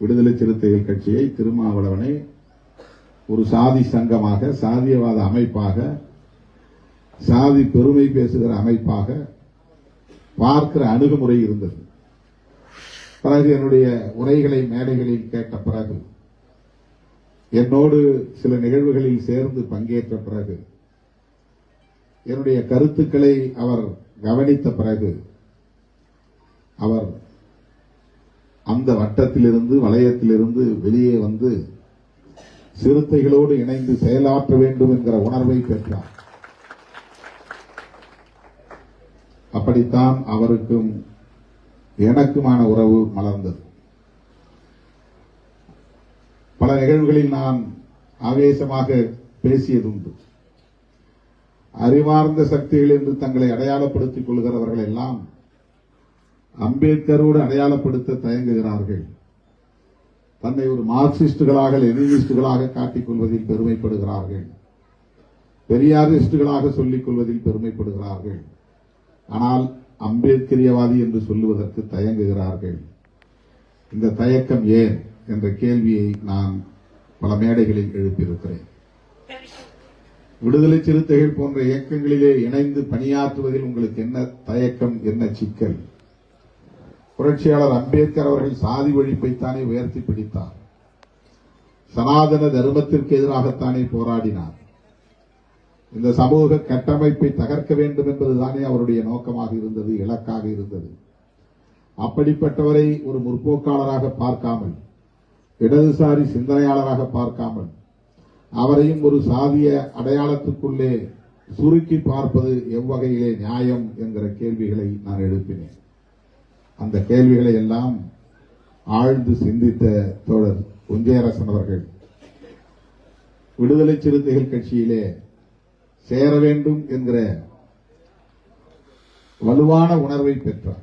விடுதலை சிறுத்தைகள் கட்சியை திருமாவளவனை ஒரு சாதி சங்கமாக சாதியவாத அமைப்பாக சாதி பெருமை பேசுகிற அமைப்பாக பார்க்கிற அணுகுமுறை இருந்தது. பிறகு என்னுடைய உரைகளை மேடைகளில் கேட்ட பிறகு என்னோடு சில நிகழ்வுகளில் சேர்ந்து பங்கேற்ற பிறகு என்னுடைய கருத்துக்களை அவர் கவனித்த பிறகு அவர் அந்த வட்டத்திலிருந்து வளையத்திலிருந்து வெளியே வந்து சிறுத்தைகளோடு இணைந்து செயலாற்ற வேண்டும் என்கிற உணர்வை பெற்றார். அப்படித்தான் அவருக்கும் எனக்குமான உறவு மலர்ந்தது. பல நிகழ்வுகளில் நான் ஆவேசமாக பேசியதுண்டு. அறிவார்ந்த சக்திகள் என்று தங்களை அடையாளப்படுத்திக் கொள்கிறவர்கள் எல்லாம் அம்பேத்கரோடு அடையாளப்படுத்த தயங்குகிறார்கள். தன்னை ஒரு மார்க்சிஸ்டுகளாக லெனினிஸ்டுகளாக காட்டிக் கொள்வதில் பெருமைப்படுகிறார்கள். பெரியாரிஸ்டுகளாக சொல்லிக் கொள்வதில் பெருமைப்படுகிறார்கள். ஆனால் அம்பேத்கரியவாதி என்று சொல்லுவதற்கு தயங்குகிறார்கள். இந்த தயக்கம் ஏன் என்ற கேள்வியை நான் பல மேடைகளில் எழுப்பியிருக்கிறேன். விடுதலை சிறுத்தைகள் போன்ற இயக்கங்களிலே இணைந்து பணியாற்றுவதில் உங்களுக்கு என்ன தயக்கம் என்ன சிக்கல்? புரட்சியாளர் அம்பேத்கர் அவர்கள் சாதி ஒழிப்பைத்தானே உயர்த்தி பிடித்தார். சனாதன தர்மத்திற்கு எதிராகத்தானே போராடினார். இந்த சமூக கட்டமைப்பை தகர்க்க வேண்டும் என்பதுதானே அவருடைய நோக்கமாக இருந்தது இலக்காக இருந்தது. அப்படிப்பட்டவரை ஒரு முற்போக்காளராக பார்க்காமல் இடதுசாரி சிந்தனையாளராக பார்க்காமல் அவரையும் ஒரு சாதிய அடையாளத்துக்குள்ளே சுருக்கி பார்ப்பது எவ்வகையிலே நியாயம் என்கிற கேள்விகளை நான் எழுப்பினேன். அந்த கேள்விகளை எல்லாம் ஆழ்ந்து சிந்தித்த தோழர் குஞ்சேரசன் அவர்கள். விடுதலை சிறுத்தைகள் கட்சியிலே சேர வேண்டும் என்கிற வலுவான உணர்வை பெற்றார்.